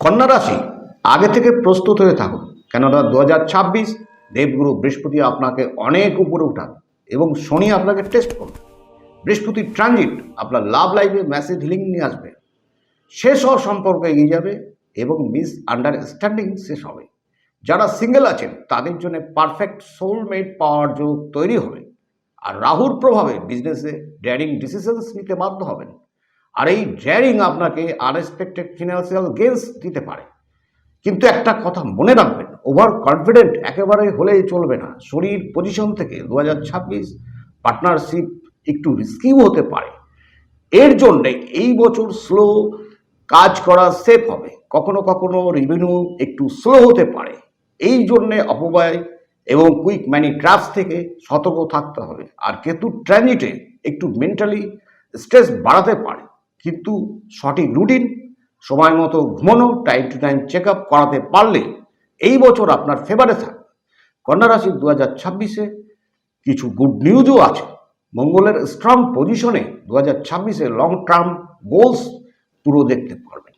কন্যা রাশি, আগে থেকে প্রস্তুত হয়ে থাকুন। কেননা দু হাজার ছাব্বিশ দেবগুরু বৃহস্পতি আপনাকে অনেক উপরে উঠাবে এবং শনি আপনাকে টেস্ট করবে। বৃহস্পতির ট্রানজিট আপনার লাভ লাইফে ম্যাসেজ হিলিং নিয়ে আসবে। শেষ হওয়ার সম্পর্ক এগিয়ে যাবে এবং মিস আন্ডারস্ট্যান্ডিং শেষ হবে। যারা সিঙ্গেল আছেন, তাদের জন্য পারফেক্ট সোলমেট পাওয়ার যোগ তৈরি হবে। আর রাহুর প্রভাবে বিজনেসে ড্যারিং ডিসিশনস নিতে বাধ্য হবেন। আর এই ড্যারিং আপনাকে আনএক্সপেক্টেড ফিনান্সিয়াল গেমস দিতে পারে। কিন্তু একটা কথা মনে রাখবেন ওভার কনফিডেন্ট একেবারে হলেই চলবে না। শরীর পজিশন থেকে দু হাজার ছাব্বিশ পার্টনারশিপ একটু রিস্কিও হতে পারে। এর জন্যে এই বছর স্লো কাজ করা সেফ হবে। কখনো কখনো রেভিনিউ একটু স্লো হতে পারে। এই জন্যে অপব্যয় এবং কুইক ম্যানি ট্রাপস থেকে সতর্ক থাকতে হবে। আর কেতু ট্রানজিটে একটু মেন্টালি স্ট্রেস বাড়াতে পারে। কিন্তু সঠিক রুটিন সময় মতো ঘুমানো time to time check up করাতে পারলে এই বছর আপনার ফেভারে থাকবে। কন্যা রাশি দু হাজার ছাব্বিশে কিছু গুড নিউজও আছে। মঙ্গলের স্ট্রং পজিশনে দু হাজার ছাব্বিশে লং টার্ম গোলস পুরো দেখতে পারবেন।